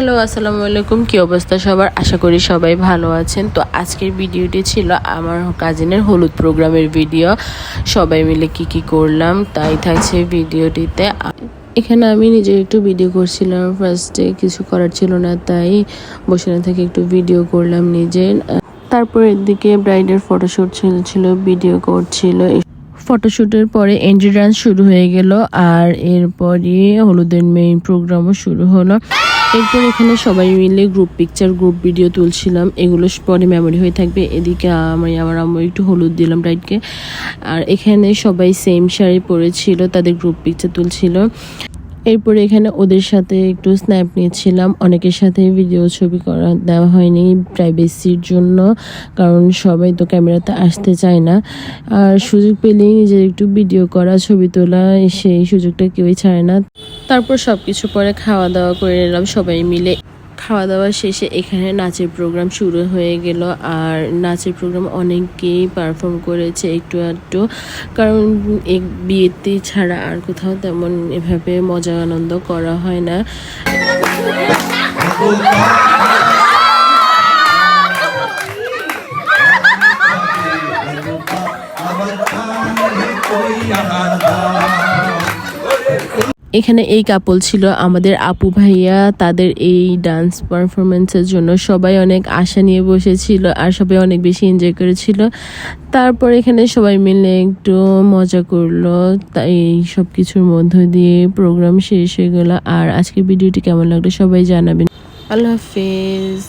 Hello, আসসালামু আলাইকুম। কি অবস্থা সবার? আশা করি সবাই ভালো আছেন। তো আজকের ভিডিওটি ছিল আমার কাজিনের হলুদ প্রোগ্রামের ভিডিও। সবাই মিলে কি কি করলাম, তাই থাকছে ভিডিওটিতে। এখানে আমি নিজে একটু ভিডিও করছিলাম। ফার্স্টে কিছু করার ছিল না, তাই বসে না থেকে একটু ভিডিও করলাম নিজে। তারপর এদিকে ব্রাইডের ফটোশ্যুট ছিল ভিডিও করছিল। ফটোশ্যুটের পরে এন্ট্রি ডান্স শুরু হয়ে গেল, আর এরপরই হলুদের মেইন প্রোগ্রামও শুরু হলো। এরপর এখানে সবাই মিলে গ্রুপ পিকচার গ্রুপ ভিডিও তুলছিলাম। এগুলো পরে মেমোরি হয়ে থাকবে। এদিকে আমি আমার আম্মু একটু হলুদ দিলাম রাইটকে আর এখানে সবাই সেম শাড়ি পরেছিল, তাদের গ্রুপ পিকচার তুলছিল। এরপরে এখানে ওদের সাথে একটু স্ন্যাপ নিয়েছিলাম। অনেকের সাথে ভিডিও ছবি করা দেওয়া হয়নি প্রাইভেসির জন্য, কারণ সবাই তো ক্যামেরাতে আসতে চায় না। আর সুযোগ পেলেই নিজের একটু ভিডিও করা, ছবি তোলা, সেই সুযোগটা কেউই ছাড়ে না। তারপর সব কিছু পরে খাওয়া দাওয়া করে নিলাম সবাই মিলে। খাওয়া দাওয়া শেষে এখানে নাচের প্রোগ্রাম শুরু হয়ে গেল আর নাচের প্রোগ্রাম অনেকেই পারফর্ম করেছে একটু একটু কারণ এক বিয়েতে ছাড়া আর কোথাও তেমন এভাবে মজা আনন্দ করা হয় না? এখানে এই কাপল ছিল, আমাদের আপু ভাইয়া, তাদের এই ডান্স পারফরমেন্সের জন্য সবাই অনেক আশা নিয়ে বসেছিল আর সবাই অনেক বেশি এনজয় করেছিল। তারপর এখানে সবাই মিলে একটু মজা করল, তাই সব কিছুর মধ্য দিয়ে প্রোগ্রাম শেষ হয়ে গেল। আর আজকের ভিডিওটি কেমন লাগল সবাই জানাবেন। আল্লাহ হাফেজ।